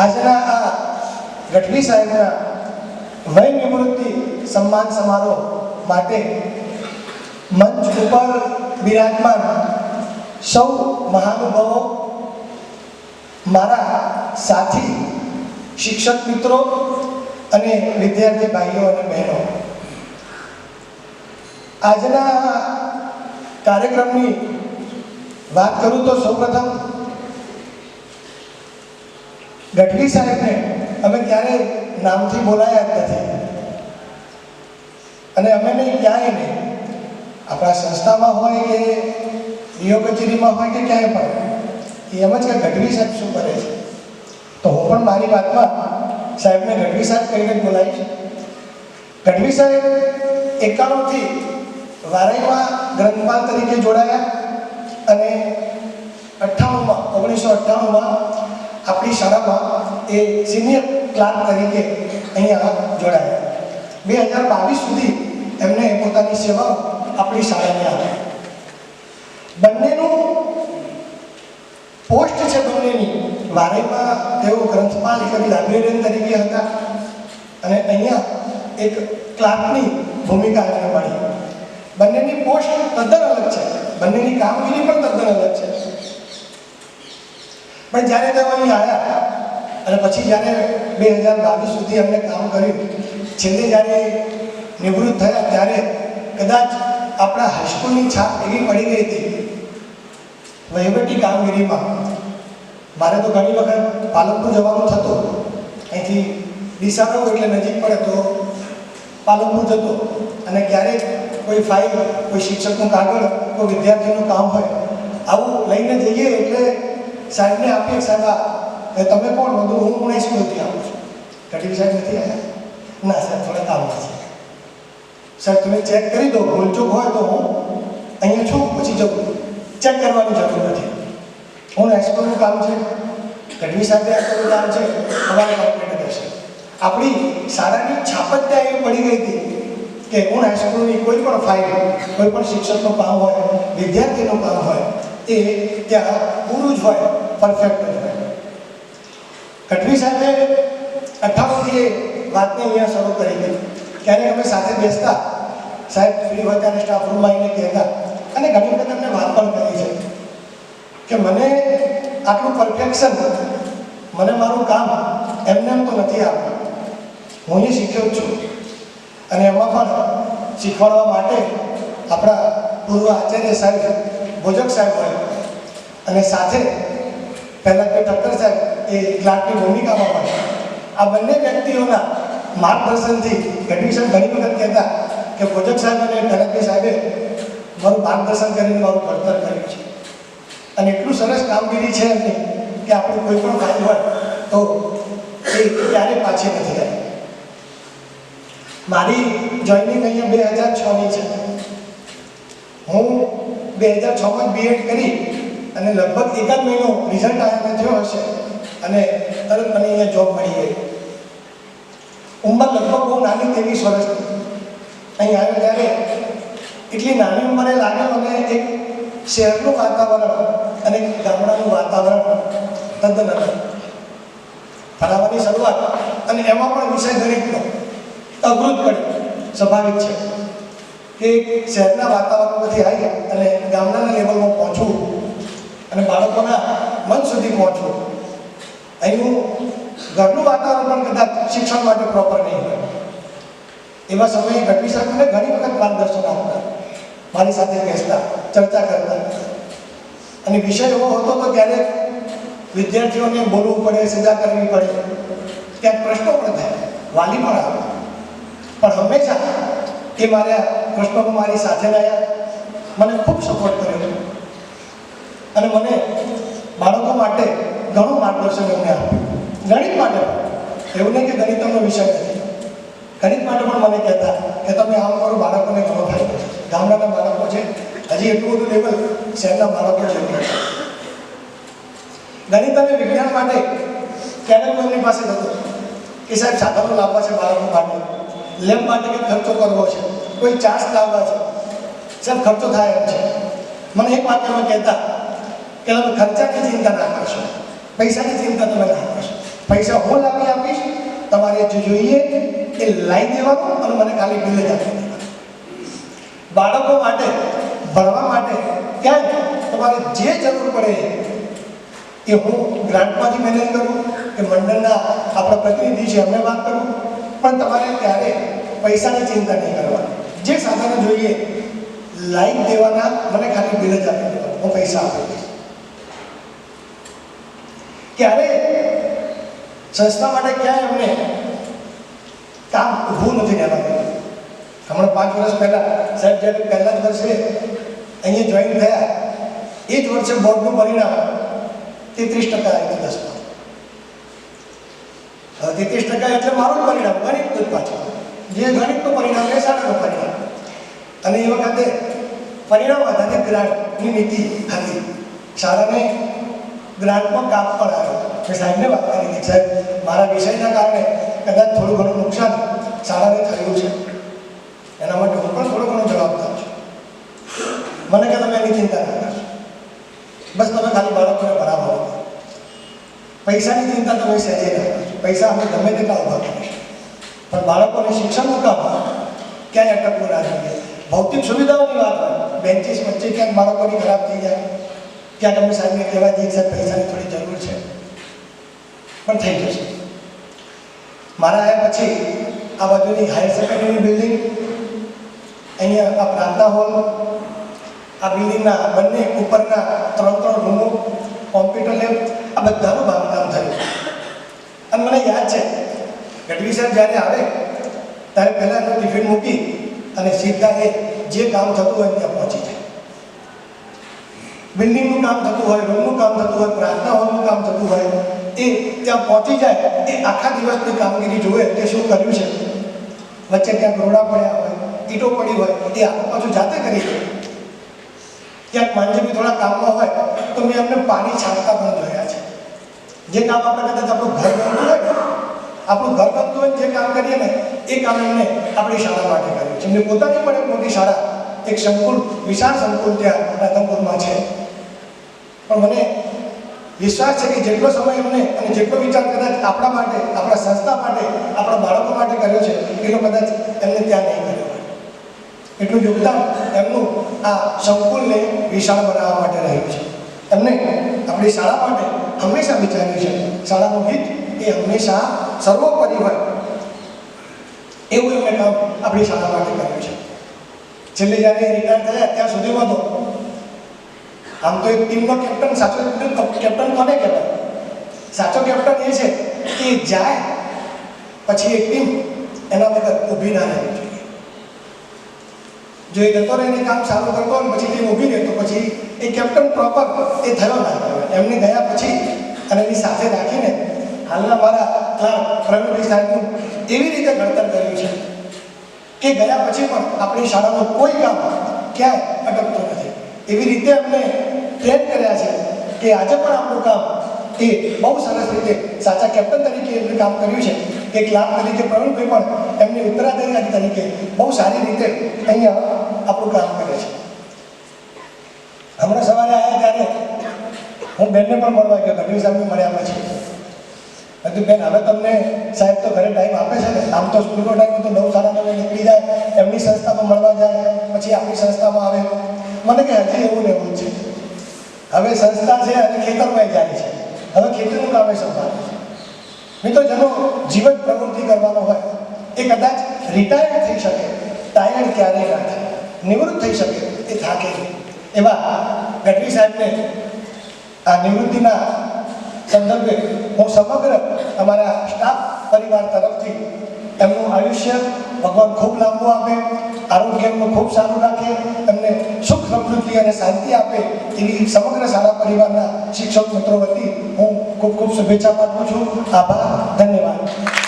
આજના આ ગઢવી સાહેબના વય નિવૃત્તિ સન્માન સમારોહ માટે મંચ ઉપર બિરાજમાન સૌ મહાનુભાવો, મારા સાથી, શિક્ષક મિત્રો અને વિદ્યાર્થી ભાઈઓ અને બહેનો. આજના કાર્યક્રમની વાત કરું તો સૌપ્રથમ ગઢવી સાહેબને અમે ક્યારેય નામથી બોલાયા જ નથી. અને અમે નહીં, ક્યાંય નહીં. આપણા સંસ્થામાં હોય કે ડીઓ કચેરીમાં હોય કે ક્યાંય પણ. એ એમ જ કે ગઢવી સાહેબ શું કરે છે? તો હું પણ મારી વાતમાં સાહેબને ગઢવી સાહેબ કહીને જ બોલાવીશ. ગઢવી સાહેબ એકાણુંથી વારાઈમાં ગ્રંથપાલ તરીકે જોડાયા અને અઠ્ઠાણુંમાં, ઓગણીસો અઠ્ઠાણુંમાં આપણી શાળામાં એ સિનિયર ક્લાર્ક તરીકે અહીંયા જોડાયા. બે હજાર બાવીસ સુધી એમને પોતાની સેવાઓ આપણી શાળાને આપી. બંનેનું પોસ્ટ છે બંનેની. વારેમાં તેઓ ગ્રંથપાલ એક લાઇબ્રેરિયન તરીકે હતા અને અહીંયા એક ક્લાર્કની ભૂમિકા એમને મળી. બંનેની પોસ્ટ તદ્દન અલગ છે. બંનેની કામગીરી પણ તદ્દન અલગ છે. પણ જ્યારે તેઓ અહીં આવ્યા અને પછી જ્યારે બે હજાર બાવીસ સુધી અમને કામ કર્યું, છેલ્લે જ્યારે નિવૃત્ત થયા ત્યારે કદાચ આપણા હાઈસ્કૂલની છાપ એવી પડી ગઈ હતી. વહીવટી કામગીરીમાં મારે તો ઘણી વખત પાલનપુર જવાનું થતું. અહીંથી ડીસાનો એટલે નજીક પડે તો પાલનપુર જતો. અને ક્યારેક કોઈ ફાઇલ, કોઈ શિક્ષકનું કાગળ, કોઈ વિદ્યાર્થીનું કામ હોય, આવું લઈને જઈએ એટલે સાહેબને આપીએ સાહેબ, આ તમે કોણ? બધું હું ઉણેસ નથી આવું છું. કટીવી સાહેબ નથી આવ્યા ના સાહેબ થોડા કામમાં છે. સાહેબ, તમે ચેક કરી દો, ભૂલચૂક હોય તો હું અહીંયા છું, પછી જવું. ચેક કરવાની જરૂર નથી. હું એક્સપર્ટનું કામ છે. ગઢવી સાથે એક્સપર્ટનું કામ છે. તમારે કમ્પ્લેટ રહેશે આપણી શાળાની છાપ જ ત્યાં એવી પડી ગઈ હતી કે હું હાઈસ્કૂલની કોઈ પણ ફાઇલ કોઈ પણ શિક્ષકનું કામ હોય, વિદ્યાર્થીનું કામ હોય એ ત્યાં પૂરું જ હોય પરફેક્ટ જ હોય. ગઢવી સાથે અઠ્ઠાવનથી વાતને અહીંયા શરૂ કરી હતી ત્યારે અમે સાથે બેસતા. સાહેબ ફ્રી હોય ત્યારે સ્ટાફ રૂમમાં આવીને કહેતા. અને ઘણી વખત અમને વાત પણ કરી છે કે મને આટલું પરફેક્શન મને મારું કામ એમને એમ તો નથી આવતું હું એ શીખ્યો છું. અને એમાં પણ શીખવાડવા માટે આપણા પૂર્વ આચાર્ય સાહેબ ભોજક સાહેબ હોય. અને સાથે પહેલાં કે ઠક્કર સાહેબ એ ક્લાર્કની ભૂમિકામાં હોય. આ બંને વ્યક્તિઓના માર્ગદર્શનથી સાહેબ ઘણી વખત કહેતા કે ભોજક સાહેબ અને પહેલાં સાહેબે મારું માર્ગદર્શન કરીને મારું ઘડતર કર્યું છે. અને એટલું સરસ કામગીરી છે એમની કે આપણું કોઈ પણ ફાઇલ હોય તો એ ક્યારે પાછી નથી આવી મારી જોઈનિંગ અહીંયા બે હજાર છની છે. હું બે હજાર છમાં બીએડ કરી અને લગભગ એકાદ મહિનો રિઝલ્ટ આવ્યા થયો હશે અને તરત મને અહીંયા જોબ મળી ગઈ. ઉંમર લગભગ બહુ નાની ત્રેવીસ વર્ષની. અહીં આવ્યો ત્યારે એટલી નાની ઉંમરે લાગ્યો અને એક શહેરનું વાતાવરણ અને ગામડાનું વાતાવરણ તદ્દન ભણાવવાની શરૂઆત અને એમાં પણ વિષય ગણિતનો અવૃત પડ્યું સ્વાભાવિક છે. કે શહેરના વાતાવરણમાંથી આવી અને ગામડાના લેવલમાં પહોંચવું અને બાળકોના મન સુધી પહોંચવું. અહીંનું ઘરનું વાતાવરણ પણ કદાચ શિક્ષણ માટે પ્રોપર નહીં હોય. એવા સમયે ગઢવી સાહેબને ઘણી વખત માર્ગદર્શન આપતા, મારી સાથે બેસતા, ચર્ચા કરતા. અને વિષય એવો હતો તો ક્યારેક વિદ્યાર્થીઓને બોલવું પડે, સજા કરવી પડે. ક્યાંક પ્રશ્નો પણ થાય, વાલી પણ આવે. પણ હંમેશા એ મારા પ્રશ્નોમાં કુમારી સાથે રહ્યા. મને ખૂબ સપોર્ટ કર્યો. અને મને બાળકો માટે ઘણું માર્ગદર્શન એમને આપ્યું. ગણિત માટે એવું નહીં કે ગણિત એમનો વિષય નથી. ગણિત માટે પણ મને કહેતા કે તમે આમ કરો, બાળકોને ઘણો થાય. ગામડાના બાળકો છે. હજી એટલું બધું લેવલ શહેરના બાળકો છે. ગણિત અને વિજ્ઞાન માટે ક્યારેક એમની પાસે જતો. કે સાહેબ, સાધનો લાવવા છે બાળકો માટે. લેબ માટે કંઈક ખર્ચો કરવો છે? કોઈ ચાર્જ લાવવા છે? સાહેબ, ખર્ચો થાય એમ છે. મને એક વાક્યમાં કહેતા કે તમે ખર્ચાની ચિંતા ના કરશો. પૈસાની ચિંતા તમે ના કરશો. પૈસા હું લાવી આપીશ, તમારે જે જોઈએ એ લાવી દેવાનું અને મને ખાલી બિલ જ આપી બાળકો માટે, ભણવા માટે ક્યાંય તમારે જે જરૂર પડે એ હું ગ્રાન્ટમાંથી મેનેજ કરું, કે મંડળના આપણા પ્રતિનિધિ છે એમને વાત કરું, પણ તમારે ત્યારે પૈસાની ચિંતા નહીં કરવાની. જે સાધનો જોઈએ લાઈન દેવાના મને ખાલી બિલ જ આપી દેવાનું. હું પૈસા આપી દઈશ ત્યારે સંસ્થા માટે ક્યાંય અમને કામ ઊભું નથી રહેવા હમણાં પાંચ વર્ષ પહેલાં, સાહેબ જ્યારે પહેલા જ વર્ષે અહીંયા જોઈન થયા, એ જ વર્ષે બોર્ડનું પરિણામ તેત્રીસ ટકા આવ્યું દસમાં. તેત્રીસ ટકા એટલે મારું પરિણામ ગણિતનું જ પાછું. જે ગણિતનું પરિણામ એ શાળાનું પરિણામ. અને એ વખતે પરિણામ આધારિત ગ્રાન્ટની નીતિ હતી. શાળાને ગ્રાન્ટમાં કાપ પણ આવ્યો મેં સાહેબને વાત કરી હતી સાહેબ, મારા વિષયના કારણે કદાચ થોડું ઘણું નુકસાન શાળાને થયું છે. એના માટે હું પણ થોડો ઘણો જવાબદાર છું. મને કે તમે એની ચિંતા ના કરશો. બસ તમે ખાલી બાળકોને ભણાવો. પૈસાની ચિંતા તમે સહેજે ના કરશો. પૈસા અમે ગમે તેટલા ઊભા કરીશું પણ બાળકોને શિક્ષણ મુકાવવા ક્યાંય અટકવું ના જોઈએ ભૌતિક સુવિધાઓની વાત બેન્ચીસ વચ્ચે ક્યાંક બાળકોની ખરાબ થઈ જાય. ત્યાં તમે સાહેબને કહેવા જઈએ સાહેબ, પૈસાની થોડી જરૂર છે. પણ થઈ જશે મારા આવ્યા પછી આ બાજુની હાયર સેકન્ડરીની બિલ્ડિંગ અહીંયા આ પ્રાર્થના હોલ આ બિલ્ડિંગના બંને ઉપરના ત્રણ ત્રણ રૂમો કોમ્પ્યુટર લેબ આ બધાનું બાંધકામ થયું. અને મને યાદ છે સર જ્યારે આવે, ત્યારે પહેલાં એનું ટિફિન મૂકી અને સીધા એ જે કામ થતું હોય ત્યાં પહોંચી જાય. બિલ્ડિંગનું કામ થતું હોય રૂમનું કામ થતું હોય, પ્રાર્થના હોલનું કામ થતું હોય, એ ત્યાં પહોંચી જાય, એ આખા દિવસની કામગીરી જોવે કે શું કર્યું છે. વચ્ચે ક્યાંક રોડા પડ્યા હોય, ઈંટો પડી હોય, એ આગળ પાછું જાતે કરી દે ક્યાંક માંજવી થોડા કામમાં હોય, તો મેં એમને પાણી છાંટતા પણ જોયા છે. જે કામ આપણે કદાચ આપણું ઘર બનતું હોય આપણું ઘર ગમતું હોય જે કામ કરીએ ને, એ કામ એમને આપણી શાળા માટે કર્યું. છે એમને પોતાની પણ એક મોટી શાળા, એક સંકુલ, વિશાળ સંકુલ ત્યાં રાધનપુરમાં છે. પણ મને વિશ્વાસ છે કે જેટલો સમય એમને અને જેટલો વિચાર કદાચ આપણા માટે, આપણા સંસ્થા માટે, આપણા બાળકો માટે કર્યો છે, એટલો કદાચ એમને ત્યાં નહીં કર્યો એટલું યોગદાન એમનું આ સંકુલને વિશાળ બનાવવા માટે રહ્યું છે. એમને આપણી શાળા માટે હંમેશા વિચાર્યું છે. શાળાનું હિત એ હંમેશા સર્વોપરી હોય એવું એમણે કામ આપણી માટે કર્યું છે. છેલ્લે જ્યારે રિટાયર થયા, ત્યાં સુધીમાં તો આમ તો એક ટીમનો કેપ્ટન સાચો કેપ્ટન કોને કહેવાય? સાચો કેપ્ટન એ છે કે જાય, પછી એક ટીમ એના વગર ઊભી ના રહેવી જોઈએ. જો એ જતો રહીને કામ સારું કરતો હોય પછી ટીમ ઊભી રહે, તો પછી એ કેપ્ટન પ્રોપર એ થયો ના એમને ગયા પછી અને એની સાથે રાખીને હાલના મારા ક્લાર્ક પ્રવીણભાઈ સાહેબનું એવી રીતે ઘડતર કર્યું છે કે ગયા પછી પણ આપણી શાળાનું કોઈ કામ ક્યાંય અટકતું નથી. એવી રીતે અમને ટ્રેન કર્યા છે કે આજે પણ આપણું કામ એ બહુ સરસ રીતે સાચા કેપ્ટન તરીકે એમણે કામ કર્યું છે. એક લાભ તરીકે પ્રવીણભાઈ પણ એમની ઉત્તરાધિકારી તરીકે બહુ સારી રીતે અહીંયા આપણું કામ કરે છે. હમણાં સવારે આવ્યા ત્યારે હું બેનને પણ મળવા ગયો, ગઢવી સાહેબને મળ્યા પછી. કીધું, બેન, હવે તમને સાહેબ તો ઘરે ટાઈમ આપે છે ને. આમ તો સ્કૂલનો ટાઈમ તો નવ સાડા નવે નીકળી જાય. એમની સંસ્થામાં મળવા જાય, પછી આપણી સંસ્થામાં આવે. મને કે, હજી એવું ને એવું છે. હવે સંસ્થા છે અને ખેતરમાં જાય છે. હવે ખેતીનું કામ સંભાળે છે. મિત્રો જેનો જીવન પ્રવૃત્તિ કરવાનો હોય, એ કદાચ રિટાયર્ડ થઈ શકે ટાયર્ડ ક્યારેય ના થાય. નિવૃત્ત થઈ શકે, એ થાકે એવા ગઢવી સાહેબને આ નિવૃત્તિના સંદર્ભે હું સમગ્ર અમારા સ્ટાફ પરિવાર તરફથી એમનું આયુષ્ય ભગવાન ખૂબ લાંબુ આપે, આરોગ્ય એમનું ખૂબ સારું રાખે, એમને સુખ, સમૃદ્ધિ અને શાંતિ આપે એવી સમગ્ર શાળા પરિવારના શિક્ષક મિત્રો વતી હું ખૂબ ખૂબ શુભેચ્છા પાઠવું છું. આભાર, ધન્યવાદ.